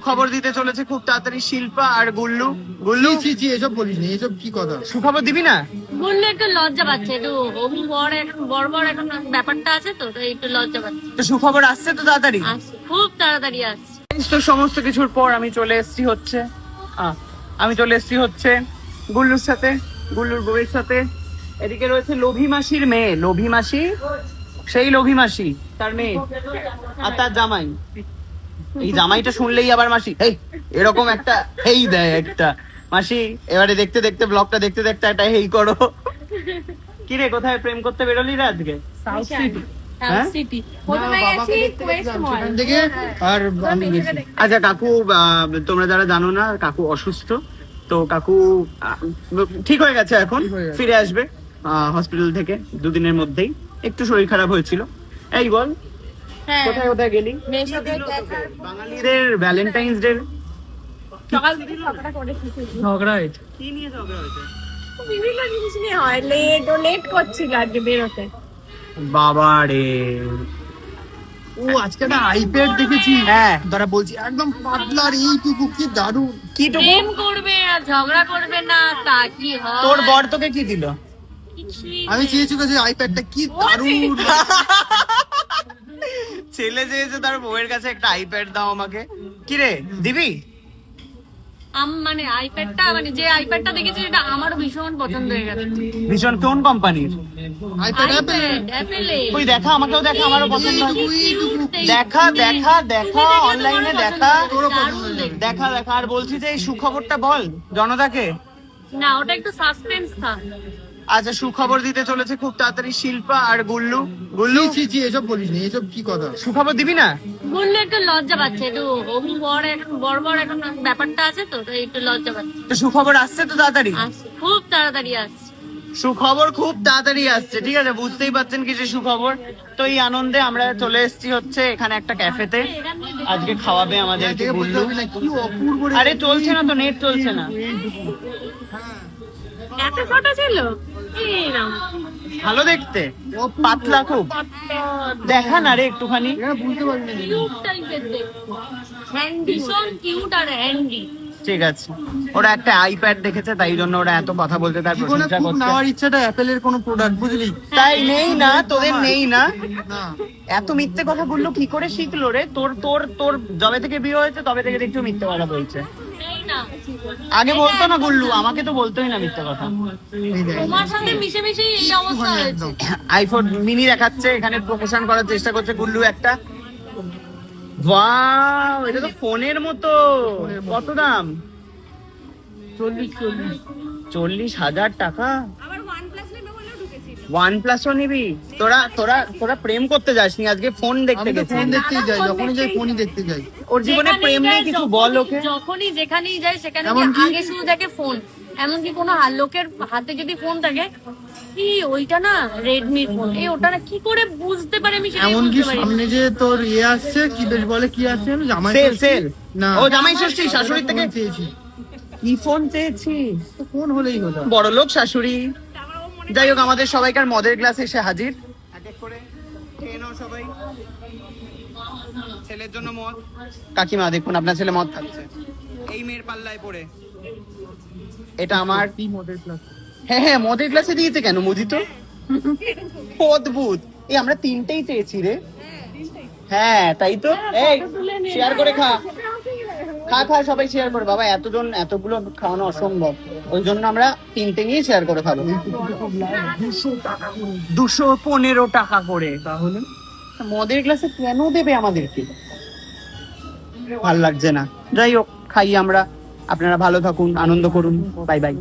সুখবর দিতে চলেছে খুব তাড়াতাড়ি শিল্পা আর গুল্লু। গুল্লু? ছি ছি এসব বলিস নি এসব কি কথা? সুখবর দিবি না? বললে একটু লজ্জা পাচ্ছে একটু হবু বর এখন বড় বড় এখন ব্যাপারটা আছে তো তাই একটু লজ্জা পাচ্ছে। তো সুখবর আসছে তো তাড়াতাড়ি? আসছে খুব তাড়াতাড়ি আসছে। তো সমস্ত কিছুর পর আমি চলে এসেছি হচ্ছে আহ, আমি চলে এসেছি হচ্ছে গুল্লুর সাথে গুল্লুর বউয়ের সাথে। এদিকে রয়েছে লোভী মাসির মেয়ে লোভী মাসি? সেই লোভী মাসি তার মেয়ে আর তার জামাই। এই জামাইটা শুনলেই আবার মাসি এই এরকম একটা হেই দেয় একটা। মাসি এবারে দেখতে দেখতে ব্লগটা দেখতে দেখতে একটা হেই করো। কি রে কোথায় প্রেম করতে বেরোলি রে আজকে? হ্যাঁ? সিটি আর আমি আচ্ছা কাকু আহ, তোমরা যারা জানো না কাকু অসুস্থ তো কাকু ঠিক হয়ে গেছে এখন হয়ে। ফিরে আসবে হসপিটাল থেকে দুদিনের মধ্যেই। একটু শরীর খারাপ হয়েছিল। এই বল হ্যাঁ কোথায় কোথায় গেলি? বাঙালিদের ভ্যালেন্টাইন্স ডে সকাল ঝগড়া হয়েছে? কি নিয়ে ঝগড়া হয়েছে? বিভিন্ন জিনিস নিয়ে হয়। লেট ও লেট করছিল আজকে বেরোতে। বাবা রে। ও আজকে একটা আইপ্যাড দেখেছি। হ্যাঁ। তারা বলছি একদম পাতলার এইটুকু কি দারুণ। কি প্রেম করবে আর ঝগড়া করবে না তা কি হয়? তোর বর তোকে কি দিল? আমি চেয়েছি যে আইপ্যাডটা কি দারুণ। ছেলে চেয়েছে তার বউয়ের কাছে একটা আইপ্যাড দাও আমাকে। কি রে দিবি? আম মানে আইপ্যাডটা মানে যে আইপ্যাডটা দেখেছি সেটা আমারও ভীষণ পছন্দ হয়ে গেছে। ভীষণ কোন কোম্পানির আইপ্যাড অ্যাপেল ওই দেখা আমাকেও দেখা আমারও পছন্দ। হয়। দেখা দেখা দেখা অনলাইনে দেখা। দেখা দেখা আর বলছি যে এই সুখবরটা বল জনতাকে। না ওটা একটু সাসপেন্স থাক। আচ্ছা সুখবর দিতে চলেছে খুব তাড়াতাড়ি শিল্পা আর গুল্লু। গুল্লু? জি জি এসব বলিস নি এসব কি কথা? সুখবর দিবি না? বললে একটু লজ্জা পাচ্ছে একটু হবু বড় এখন বড় বড় এখন ব্যাপারটা আছে তো তাই একটু লজ্জা পাচ্ছে। তো সুখবর আসছে তো তাড়াতাড়ি? আসছে খুব তাড়াতাড়ি আসছে। সুখবর খুব তাড়াতাড়ি আসছে ঠিক আছে? বুঝতেই পারছেন কিছু সুখবর? তো এই আনন্দে আমরা চলে এসেছি হচ্ছে এখানে একটা ক্যাফেতে। আজকে খাওয়াবে আমাদেরকে থেকে বলতে গুল্লু হবে না কি অপূর্ব রে। আরে চলছে না তো নেট চলছে না। এত ছোট ছিল? ভালো দেখতে। পাতলা খুব। দেখা না রে একটুখানি। বুঝতে পারবি কিউট টাইপের দেখতে। হ্যান্ডি ভীষণ কিউট আর হ্যান্ডি ঠিক আছে। ওরা একটা আইপ্যাড দেখেছে তাই জন্য ওরা এত কথা বলতে তার প্রশংসা করছে। নেওয়ার ইচ্ছাটা অ্যাপেলের কোনো প্রোডাক্ট বুঝলি? তাই নেই না তোদের নেই না। এত মিথ্যে কথা বলল কি করে শিখলো রে? তোর তোর তোর যবে থেকে বিয়ে হয়েছে তবে থেকে দেখছ মিথ্যে কথা বলছে। না আগে বলতো না গুল্লু? আমাকে তো বলতোই না মিথ্যে কথা। তোমার সাথে মিশে মিশে এই অবস্থা হয়েছে। আইফোন মিনি দেখাচ্ছে এখানে প্রমোশন করার চেষ্টা করছে গুল্লু একটা। ওয়াও এটা তো ফোনের মতো। কত দাম? চল্লিশ চল্লিশ। চল্লিশ হাজার টাকা? ওয়ান প্লাস নেবে? প্লাসও তোরা তোরা তোরা প্রেম করতে যাসনি আজকে? ফোন দেখতে গেছিস ফোন দেখতেই যাই যখনই যাই ফোনই দেখতে যাই। ওর জীবনে প্রেম নেই কিছু বল ওকে? যখনই যেখানেই যায় সেখানে আগে শুধু দেখে ফোন। এমনকি কোনো লোকের হাতে যদি ফোন থাকে কি? ওইটা না রেডমির ফোন এই ওটা না কি করে বুঝতে পারে আমি সেটাই এমনকি বুঝতে পারি সামনে যে তোর ইয়ে আসছে কি বেশ বলে কি আসছে জানো? জামাই সেল ষষ্ঠী? সেল না। ও জামাই ষষ্ঠী শাশুড়ির থেকে? ফোন চেয়েছি কি ফোন চেয়েছিস? তো ফোন হলেই হলো। বড় লোক শাশুড়ি। যাই হোক আমাদের সবাইকার মদের গ্লাস এসে হাজির। এক এক করে খেয়ে নাও সবাই ছেলের জন্য মদ। কাকিমা দেখুন আপনার ছেলে মদ খাচ্ছে। এই মেয়ের পাল্লায় পড়ে। এটা আমার কি মডেল হ্যাঁ হ্যাঁ মদের গ্লাসে দিয়েছে কেন মুজি তো? অদ্ভুত। এই আমরা তিনটেই চেয়েছি রে। হ্যাঁ তাই তো? এই শেয়ার করে খা। খা খা সবাই শেয়ার করে। বাবা এতজন এতগুলো খাওয়ানো অসম্ভব। ওই জন্য আমরা তিনটে নিয়ে শেয়ার করে খাব। দুশো পনেরো টাকা করে। তাহলে? মদের গ্লাসে কেন দেবে আমাদেরকে? ভালো লাগছে না। যাই হোক খাই আমরা। আপনারা ভালো থাকুন আনন্দ করুন। Bye bye.